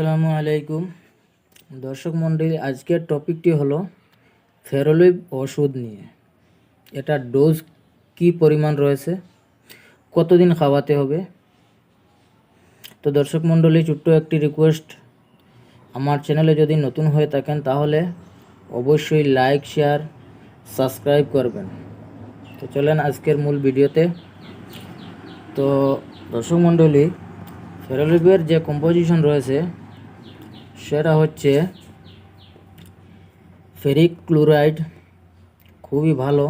আসসালামু আলাইকুম। দর্শক মণ্ডলী, আজকের টপিকটি হলো ফেরোলিভ ওষুধ নিয়ে। এটা ডোজ কি পরিমাণ রয়েছে? কতদিন খাওয়াতে হবে? তো দর্শক মণ্ডলী, ছোট্ট একটি রিকোয়েস্ট আমার চ্যানেলে যদি নতুন হয়ে থাকেন, তাহলে অবশ্যই লাইক শেয়ার সাবস্ক্রাইব করবেন। তো চলেন আজকের মূল ভিডিওতে। তো দর্শক মণ্ডলী, ফেরোলিভের যে কম্পোজিশন রয়েছে সেটা হচ্ছে ফেরিক ক্লোরাইড, খুবই ভালো।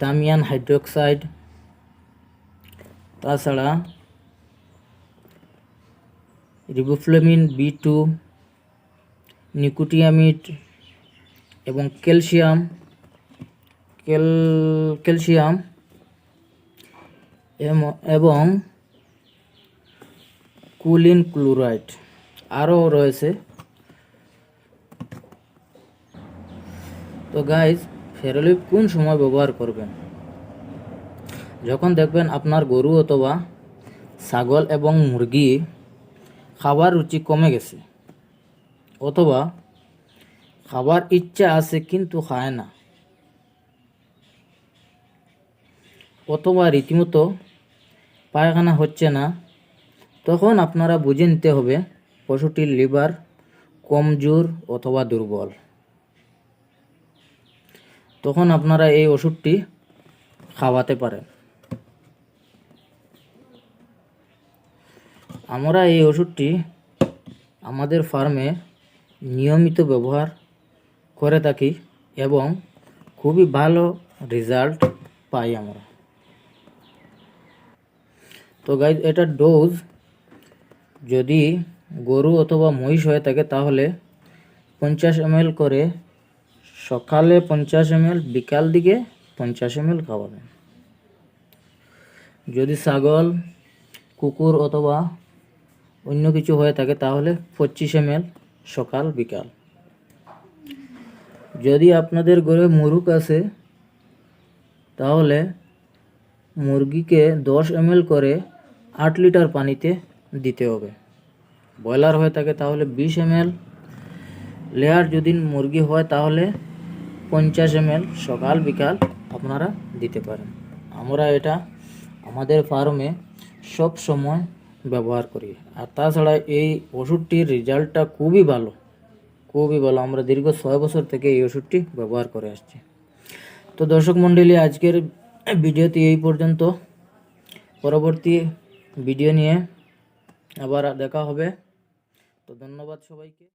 Thiamine hydroxide. তাছাড়া রিবোফ্লেমিন বি টু, নিকোটিয়ামিড এবং ক্যালসিয়াম। ক্যাল, ক্যালসিয়াম এবং কুলিন ক্লোরাইড। আরও রয়েছে। তো গাইজ ফেরোলিপ কোন সময় ব্যবহার করবেন? যখন দেখবেন আপনার গরু অথবা ছাগল এবং মুরগি খাবার রুচি কমে গেছে, অথবা খাবার ইচ্ছা আছে কিন্তু খায় না, অথবা রীতিমতো পায়খানা হচ্ছে না, তখন আপনারা বুঝে নিতে হবে পশুটির লিভার কমজোর অথবা দুর্বল। তখন আপনারা এই ওষুধটি খাওয়াতে পারেন। আমরা এই ওষুধটি আমাদের ফার্মে নিয়মিত ব্যবহার করে থাকি এবং খুবই ভালো রেজাল্ট পাই আমরা। তো গাইজ এটা ডোজ যদি গরু অথবা মহিষ হয়ে থাকে, তাহলে পঞ্চাশ এম করে সকালে পঞ্চাশ এম বিকাল দিকে পঞ্চাশ এম খাওয়াবেন। যদি ছাগল, কুকুর অথবা অন্য কিছু হয়ে থাকে, তাহলে পঁচিশ এম সকাল, বিকাল। যদি আপনাদের ঘরে মুরুগ আছে, তাহলে মুরগিকে দশ এম করে আট লিটার পানিতে দিতে হবে। ব্রয়লার হয়ে থাকে, তাহলে বিশ এম এল। লেয়ার যদি মুরগি হয়, তাহলে পঞ্চাশ এম সকাল, বিকাল আপনারা দিতে পারেন। আমরা এটা আমাদের ফার্মে সব সময় ব্যবহার করি। আর তাছাড়া এই ওষুধটির রেজাল্টটা খুবই ভালো। খুবই ভালো। আমরা দীর্ঘ ছয় বছর থেকে এই ওষুধটি ব্যবহার করে আসছি। তো দর্শক মণ্ডলী, আজকের ভিডিওটি এই পর্যন্ত। পরবর্তী ভিডিও নিয়ে আবার দেখা হবে। তো ধন্যবাদ সবাইকে।